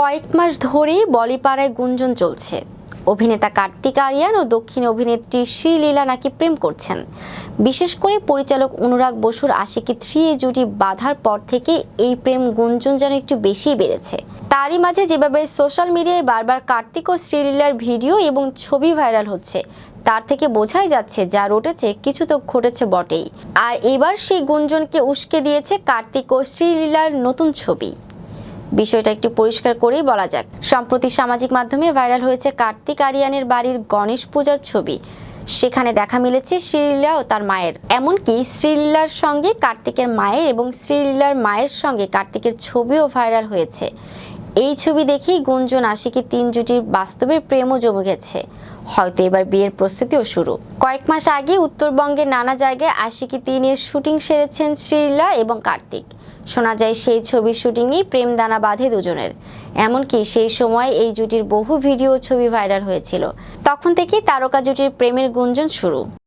কয়েক মাস ধরেই বলিপাড়ায় গুঞ্জন চলছে। অভিনেতা কার্তিক আরিয়ান ও দক্ষিণ অভিনেত্রী শ্রীলীলা নাকি প্রেম করছেন। বিশেষ করে পরিচালক অনুরাগ বসুর আশিকি থ্রি এ জুটি বাঁধার পর থেকে এই প্রেম গুঞ্জন যেন একটু বেশিই বেড়েছে। তারই মাঝে যেভাবে সোশ্যাল মিডিয়ায় বারবার কার্তিক ও শ্রীলীলার ভিডিও এবং ছবি ভাইরাল হচ্ছে, তার থেকে বোঝাই যাচ্ছে যা রটেছে, কিছু তো ঘটেছে বটেই। আর এবার সেই গুঞ্জনকে উস্কে দিয়েছে কার্তিক ও শ্রীলীলার নতুন ছবি। বিষয়টা একটু পরিষ্কার করেই বলা যাক। সম্প্রতি সামাজিক মাধ্যমে ভাইরাল হয়েছে কার্তিক আরিয়ানের বাড়ির গণেশ পূজার ছবি। সেখানে দেখা মিলেছে শ্রীলীলা ও তার মায়ের। এমনকি শ্রীলীলার সঙ্গে কার্তিকের মায়ের এবং শ্রীলীলার মায়ের সঙ্গে কার্তিকের ছবিও ভাইরাল হয়েছে। এই ছবি দেখেই গুঞ্জন আশিকি তিন জুটির বাস্তবের প্রেমও জমে গেছে। হয়তো এবার বিয়ের প্রস্তুতিও শুরু। কয়েক মাস আগে উত্তরবঙ্গের নানা জায়গায় আশিকি তিনের শুটিং সেরেছেন শ্রীলীলা এবং কার্তিক। শোনা যায় সেই ছবির শুটিংয়েই প্রেম দানা বাঁধে দুজনের। এমনকি সেই সময় এই জুটির বহু ভিডিও ছবি ভাইরাল হয়েছিল। তখন থেকেই তারকা জুটির প্রেমের গুঞ্জন শুরু।